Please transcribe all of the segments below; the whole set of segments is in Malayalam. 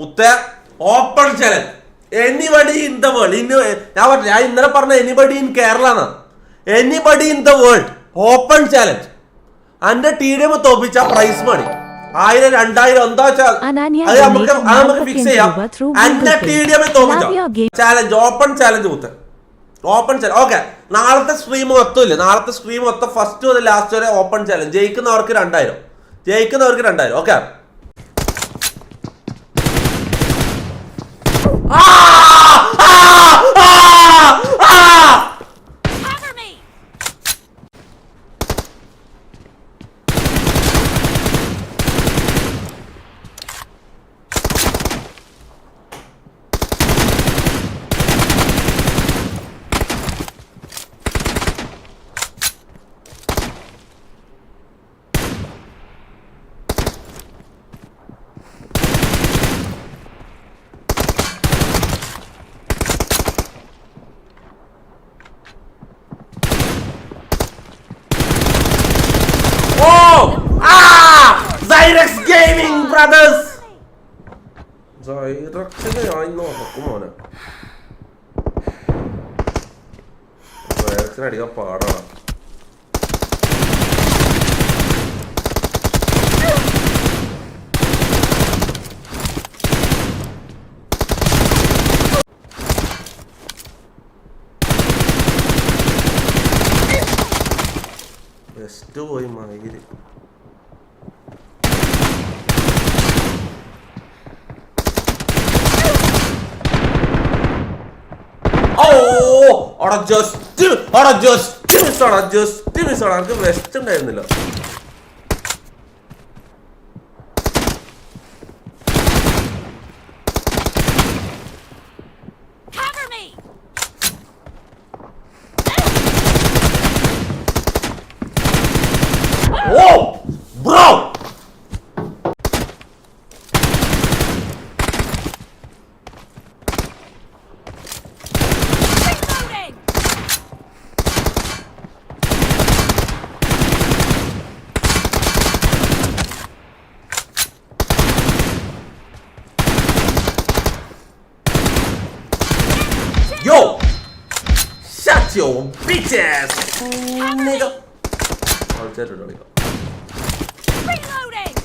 മുത്ത open challenge anybody in the world ഇന്ന് ഞാൻ പറഞ്ഞു ഞാൻ ഇന്നലെ പറഞ്ഞ എനിബഡി ഇൻ കേരള എന്നാണ് anybody in the world open challenge അന്റെ ടി ഡി എം തോപ്പിച്ച പ്രൈസ് മണി ആയിരം രണ്ടായിരം എന്താ വെച്ചാൽ അത് നമുക്ക് അത് നമുക്ക് ഫിക്സ് ചെയ്യാം. അന്റെ ടീഡിയം തോപ്പിച്ച. ചാലഞ്ച് ഓപ്പൺ ചാലഞ്ച് മുത്ത്. ഓപ്പൺ ചാലഞ്ച് ഓക്കെ നാളത്തെ സ്ട്രീം മൊത്തമില്ല നാളത്തെ സ്ട്രീം മൊത്തം ഫസ്റ്റ് മുതൽ ലാസ്റ്റ് വരെ ഓപ്പൺ ചാലഞ്ച് ജയിക്കുന്നവർക്ക് രണ്ടായിരം. ജയിക്കുന്നവർക്ക് രണ്ടായിരം. Okay Cover me! ഓ ആ സൈറക്സ് ഗെയിമിംഗ് ബ്രദേഴ്സ് സൈറക്സിന് ഞാൻ ഇന്ന് നോക്കും മോനെ. ഡയറക്ഷൻ അടിക്കാൻ പാടാണ് ബെസ്റ്റ് പോയി മയിൽ ഓ അവിടെ ജസ്റ്റ് അവിടെ ജസ്റ്റ് മിസ് ആണ് ജസ്റ്റ് മിസ് ആണ് വെസ്റ്റ് ഉണ്ടായിരുന്നില്ല Cover me! Oh bro Reloading! Yo! Your bitches! Nigga. കളിച്ചായിട്ടുണ്ട് കളിക്കാം Reloading!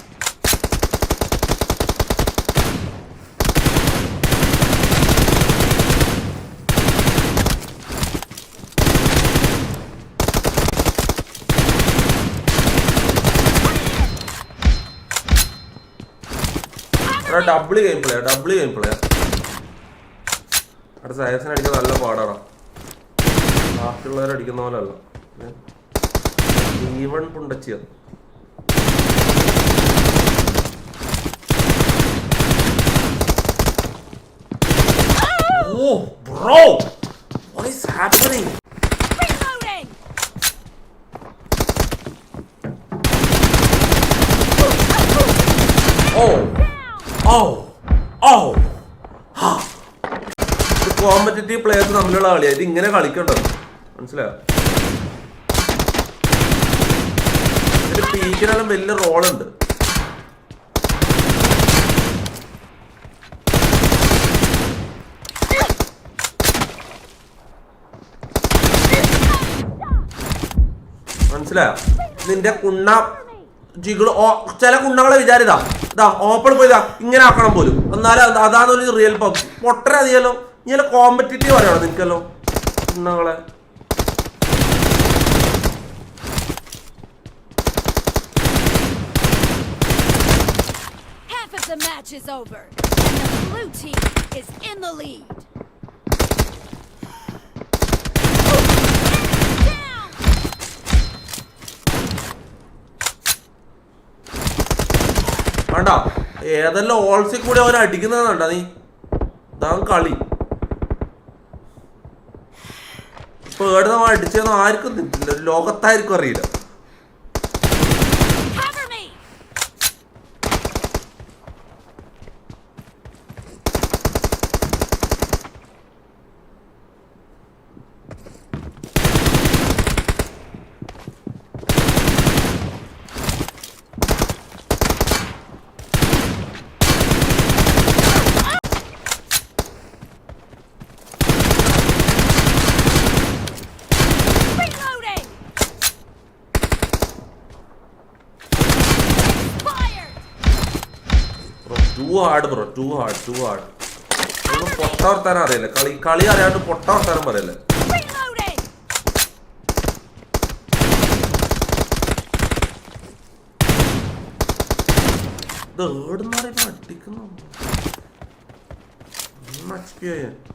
എടാ double game play double game play അവിടെ സയൻസിന് നല്ല പാടാണ് ബാക്കിയുള്ളവർ അടിക്കുന്ന പോലെ അല്ല ഈവൺ പുണ്ടച്ചിയ. ഓ bro what is happening competitive players തമ്മിലുള്ള കളിയാണ് ഇത് ഇങ്ങനെ കളിക്കണ്ടത്. മനസ്സിലായോ? പീക്കിനാലും വലിയ റോളുണ്ട്. മനസ്സിലായോ? നിന്റെ കുണ്ണ ജിഗിൾ ചില കുണ്ണകളെ വിചാരിതാ. ഇതാ ഓപ്പൺ പോയിതാ ഇങ്ങനെ ആക്കണം പോലും. എന്നാലും അത് അതാണ് റിയൽ പബ് പൊട്ടരതിയല്ലോ ഇങ്ങനെ കോമ്പറ്റീറ്റീവ് അറിയാണോ നിനക്കല്ലോ കുണ്ണകളെ? The match is over, and the blue team is in the lead. കണ്ടോ ഏതെല്ലാം ഓൾസിൽ കൂടി അവൻ അടിക്കുന്നത് കണ്ട നീ? ഇതാണ് കളി. ഇപ്പൊ ഏടെ നമ്മൾ അടിച്ചതെന്ന് ആർക്കും ലോകത്തായിരിക്കും അറിയില്ല Cover me! Hard bro too hard too hard ഒന്നും പൊട്ട വർത്താനം അറിയില്ല. കളി കളി അറിയാണ്ട് പൊട്ട വർത്താനം പറയല്ലേ. അടിക്കുന്നു. എച്ച്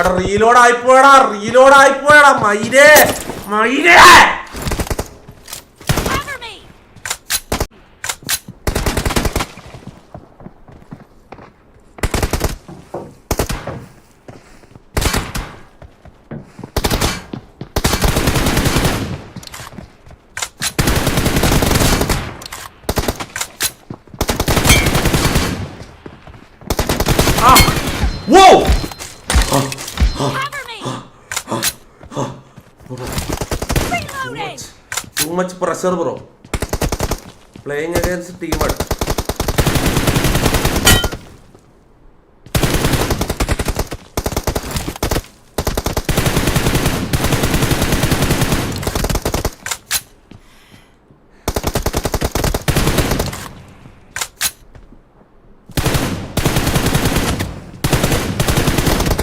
പോയടാ റീലോഡ് ആയിപ്പോയടാ റീലോഡ് ആയിപ്പോയടാ മയിലേ മയിലേ Cover me! ആ വോ Cover me! Reloading! Too much pressure bro playing against team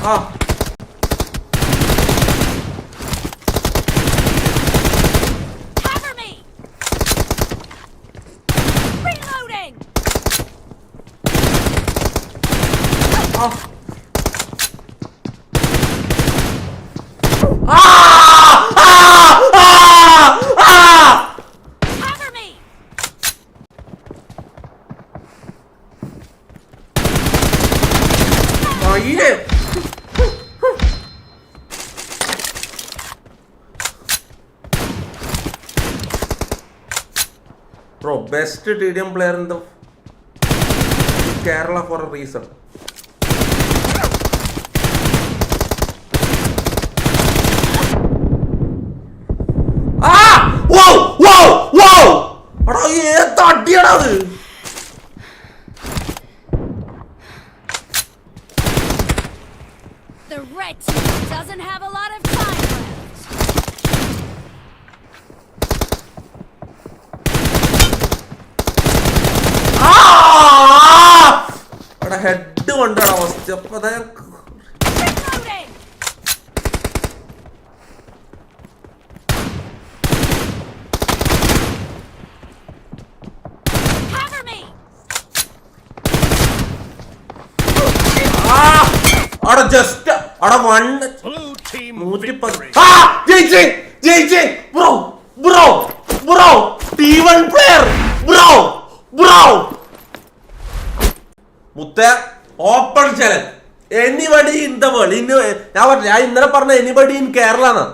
ആ Cover me! Reloading! ആ ആ ആ ആ ആ Cover me! മയിലേ bro best T D M player in the Kerala for a reason head കൊണ്ടാണ് അവസ്ഥ അപ്പൊ അതാ! അവിടെ ജസ്റ്റ് അവിടെ Blue നൂറ്റി ജയിച്ചേ ജയിച്ചേ. Bro bro bro T one player bro bro മുത്ത open challenge anybody in the world ഇന്ന് ഞാൻ പറഞ്ഞു ഞാൻ ഇന്നലെ പറഞ്ഞ എനിബഡി ഇൻ കേരള എന്നാണ്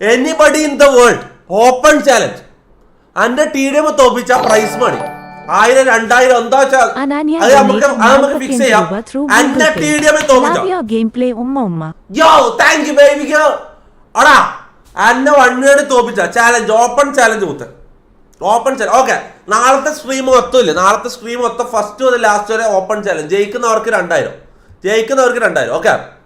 anybody in the world open challenge അന്റെ ടി ഡി എം തോപ്പിച്ച പ്രൈസ് മണി ആയിരം രണ്ടായിരം എന്താ വെച്ചാൽ അത് നമുക്ക് നമുക്ക് 9 ഫിക്സ് ചെയ്യാം. അന്റെ ടി ഡി എം തോപ്പിച്ച? ബേബി ഗോ അടാ അന്നെ വണ്ണിയോട് തോപ്പിച്ച. ചാലഞ്ച് ഓപ്പൺ ചാലഞ്ച് മുത്ത്. ഓപ്പൺ ചാലഞ്ച് ഓക്കെ നാളത്തെ സ്ട്രീം മൊത്തം ഇല്ല നാളത്തെ സ്ട്രീം മൊത്തം ഫസ്റ്റ് മുതൽ ലാസ്റ്റ് വരെ ഓപ്പൺ ചാലഞ്ച് ജയിക്കുന്നവർക്ക് രണ്ടായിരം. ജയിക്കുന്നവർക്ക് രണ്ടായിരം. ഓക്കെ